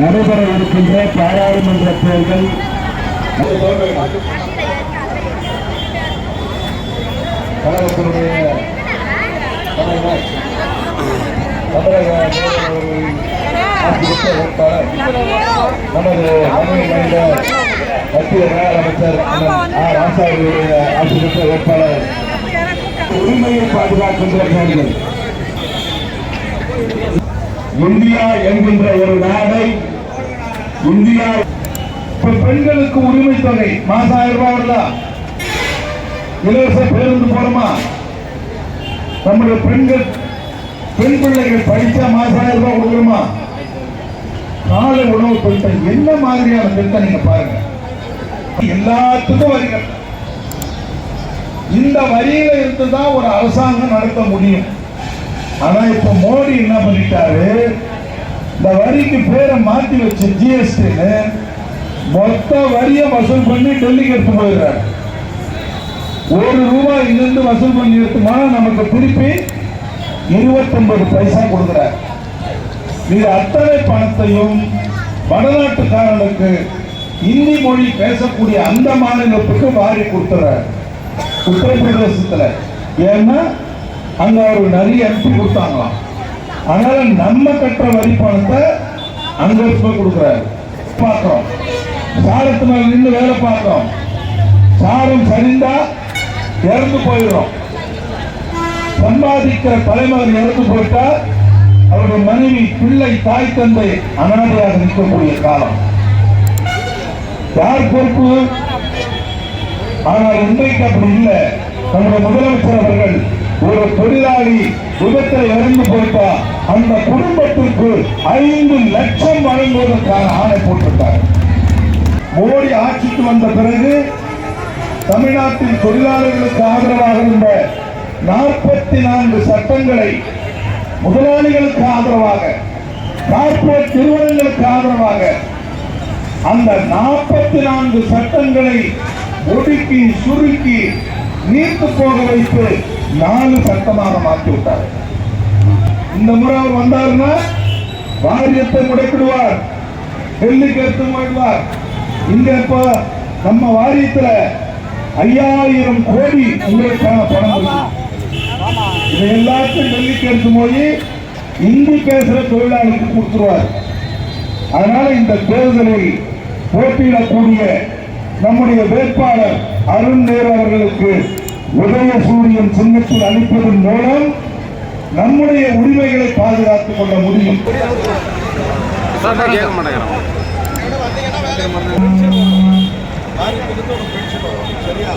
நடைபெற இருக்கின்ற பாராளுமன்ற தேர்தல். கழகத்தினுடைய தமிழக நமது மாநில மத்திய வேளாண் அமைச்சர் அண்ணன் ஆ ராசாவுடைய ஆட்சியற்ற வேட்பாளர் உரிமையை பாதுகாக்கின்ற தேர்தல். இந்தியா என்கின்ற ஒரு நாடை இந்தியா பெண்களுக்கு உரிமை தொகை மாசம் ஆயிரம் ரூபாய் வருதா? இலவச பேருந்து போறோமா? நம்முடைய பெண்கள் பெண் பிள்ளைகள் படிச்சா மாசம் ஆயிரம் ரூபாய் கொடுக்கணுமா? காலை உணவு திட்டம் என்ன மாதிரியான திட்டம் நீங்க பாருங்க. எல்லாத்துக்கும் வரிகள் இந்த வரியில இருந்து தான் ஒரு அரசாங்கம் நடத்த முடியும். ஆனா இப்ப மோடி என்ன பண்ணிட்டாரு? இந்த வரிக்கு பேரை மாத்தி வச்சு ஜிஎஸ்டின்னு மொத்த வரிய வசூல் பண்ணி டெல்லிக்கு எடுத்து போயிடுறாரு. ஒரு ரூபாய் இங்கிருந்து வசூல் பண்ணி எடுத்துமா? நமக்கு திருப்பி இருபத்தொன்பது பைசா கொடுக்குறார். இது அத்தனை பணத்தையும் வடநாட்டுக்காரனுக்கு இந்தி மொழி பேசக்கூடிய அந்த மாநிலத்துக்கு வாரி கொடுத்துறார். உத்தரப்பிரதேசத்துல. ஏன்னா அங்க ஒரு நிறைய எம்பி கொடுத்தாங்களாம். அதனால நம்ம கட்டுற வரி பணத்தை அங்க போய் கொடுக்குறாரு. பார்க்கிறோம். சாரத்து மேல நின்று வேலை பார்க்கிறோம். சாரம் சரிந்தா இறந்து போயிடும் சம்பாதிக்கிற தலைமகன் இறந்து போயிட்டா அவருடைய மனைவி பிள்ளை தாய் தந்தை அனாதையாக நிற்கக்கூடிய காலம். யார் பொறுப்பு? ஆனால் இன்றைக்கு அப்படி இல்லை. நம்முடைய முதலமைச்சர் அவர்கள் ஒரு தொழிலாளி விபத்தில் இறந்து போயிட்டா அந்த குடும்பத்திற்கு ஐந்து லட்சம் வழங்குவதற்கான ஆணை போட்டிருக்காங்க மோடி ஆட்சிக்கு வந்த பிறகு தமிழ்நாட்டில் தொழிலாளர்களுக்கு ஆதரவாக இருந்த நாற்பத்தி நான்கு சட்டங்களை முதலாளிகளுக்கு ஆதரவாக கார்பரேட் நிறுவனங்களுக்கு ஆதரவாக அந்த நாற்பத்தி நான்கு சட்டங்களை ஒடுக்கி சுருக்கி நீர்த்து போக வைத்து நாலு சட்டமாக மாற்றி விட்டார். இந்த முறை அவர் வந்தாருன்னா வாரியத்தை முடக்கிடுவார் டெல்லிக்கு எடுத்து போயிடுவார் இங்க இப்ப நம்ம வாரியத்துல ஐயாயிரம் கோடி உங்களுக்கான பணம் இதை எல்லாத்தையும் டெல்லிக்கு எடுத்து போய் இந்தி பேசுற தொழிலாளிக்கு கொடுத்துருவார். அதனால இந்த தேர்தலில் போட்டியிடக்கூடிய நம்முடைய வேட்பாளர் அருண் நேரு அவர்களுக்கு உதயசூரியன் சின்னத்தில் அளிப்பதன் மூலம் நம்முடைய உரிமைகளை பாதுகாத்துக் கொள்ள முடியும். சரியா